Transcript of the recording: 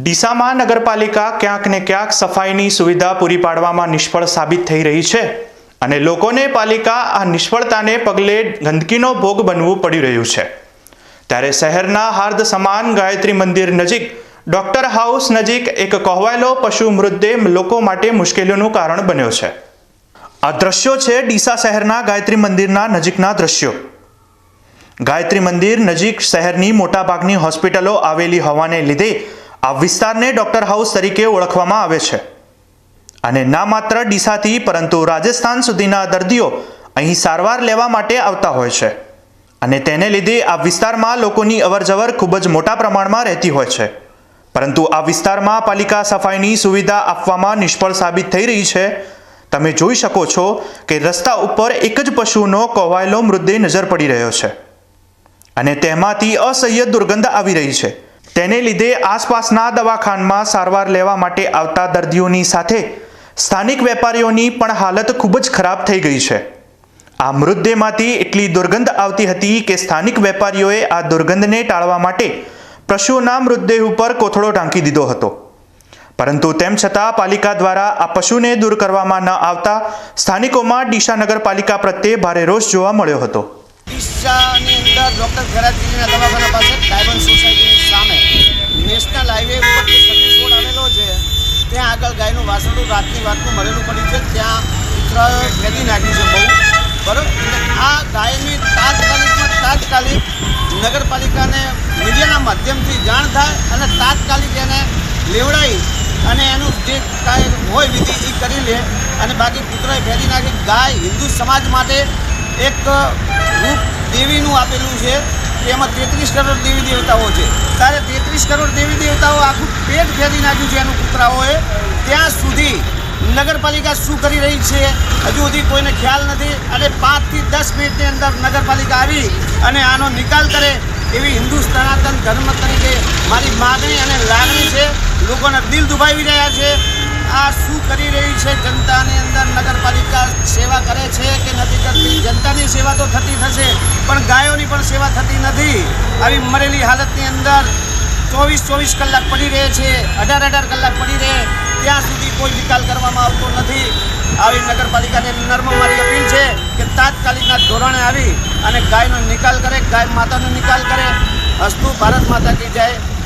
ડીસામાં નગરપાલિકા ક્યાંક ને ક્યાંક સફાઈની સુવિધા પૂરી પાડવામાં નિષ્ફળ સાબિત થઈ રહી છે. અને લોકોને પાલિકા આ નિષ્ફળતાને પગલે ગંદકીનો ભોગ બનવું પડી રહ્યું છે. ત્યારે શહેરના હાર્દ સમાન ગાયત્રી મંદિર નજીક, ડોક્ટર હાઉસ નજીક એક કહોવાયેલો પશુ મૃતદેહ લોકો માટે મુશ્કેલીઓનું કારણ બન્યો છે. આ દ્રશ્યો છે ડીસા શહેરના ગાયત્રી મંદિરના નજીકના દ્રશ્યો. ગાયત્રી મંદિર નજીક શહેરની મોટાભાગની હોસ્પિટલો આવેલી હોવાને લીધે આ વિસ્તારને ડોક્ટર હાઉસ તરીકે ઓળખવામાં આવે છે. અને ના માત્ર ડીસાથી, પરંતુ રાજસ્થાન સુધીના દર્દીઓ અહીં સારવાર લેવા માટે આવતા હોય છે. અને તેને લીધે આ વિસ્તારમાં લોકોની અવરજવર ખૂબ જ મોટા પ્રમાણમાં રહેતી હોય છે. પરંતુ આ વિસ્તારમાં પાલિકા સફાઈની સુવિધા આપવામાં નિષ્ફળ સાબિત થઈ રહી છે. તમે જોઈ શકો છો કે રસ્તા ઉપર એક જ પશુનો કોવાયેલો મૃતદેહ નજર પડી રહ્યો છે. અને તેમાંથી અસહ્ય દુર્ગંધ આવી રહી છે. તેને લીધે આસપાસના દવાખાનમાં સારવાર લેવા માટે આવતા દર્દીઓની સાથે સ્થાનિક વેપારીઓની પણ હાલત ખૂબ જ ખરાબ થઈ ગઈ છે. આ મૃતદેહમાંથી એટલી દુર્ગંધ આવતી હતી કે સ્થાનિક વેપારીઓએ આ દુર્ગંધને ટાળવા માટે પશુઓના મૃતદેહ ઉપર કોથળો ટાંકી દીધો હતો. પરંતુ તેમ છતાં પાલિકા દ્વારા આ પશુને દૂર કરવામાં ન આવતા સ્થાનિકોમાં ડીસા નગરપાલિકા પ્રત્યે ભારે રોષ જોવા મળ્યો હતો. ડીસાની વાસણું રાતની વાતનું મરેલું પડ્યું છે. ત્યાં કૂતરાએ ખેદી નાખ્યું છે બહુ. બરાબર? આ ગાયની તાત્કાલિકમાં તાત્કાલિક નગરપાલિકાને મીડિયાના માધ્યમથી જાણ થાય અને તાત્કાલિક એને લેવડાવી અને એનું જે કાંઈ હોય વિધિ એ કરી લે. અને બાકી કૂતરાએ ફેરી નાખી. ગાય હિન્દુ સમાજ માટે એક રૂપ દેવીનું આપેલું છે. કે એમાં તેત્રીસ કરોડ દેવી દેવતાઓ છે. ત્યારે તેત્રીસ કરોડ દેવી દેવતાઓ આખું પેટ ફેરી નાખ્યું છે એનું કૂતરાઓએ ત્યાં નગરપાલિકા શું કરી રહી છે? હજુ સુધી કોઈને ખ્યાલ નથી. અને પાંચથી દસ મિનિટની અંદર નગરપાલિકા આવી અને આનો નિકાલ કરે એવી હિન્દુ સનાતન ધર્મ તરીકે મારી માગણી અને લાગણી છે. લોકોના દિલ દુભાવી રહ્યા છે. આ શું કરી રહી છે? જનતાની અંદર નગરપાલિકા સેવા કરે છે કે નથી કરતી? જનતાની સેવા તો થતી થશે, પણ ગાયોની પણ સેવા થતી નથી. આવી મરેલી હાલતની અંદર ચોવીસ ચોવીસ કલાક પડી રહે છે, અઢાર અઢાર કલાક પડી રહે, ત્યાં સુધી કોઈ નિકાલ કરવામાં આવતો નથી. આવી નગરપાલિકાને નર્મ મારી અપીલ છે કે તાત્કાલિકના ધોરણે આવી અને ગાયનો નિકાલ કરે, ગાય માતાનો નિકાલ કરે. હસ્તુ ભારત માતા કી જાય.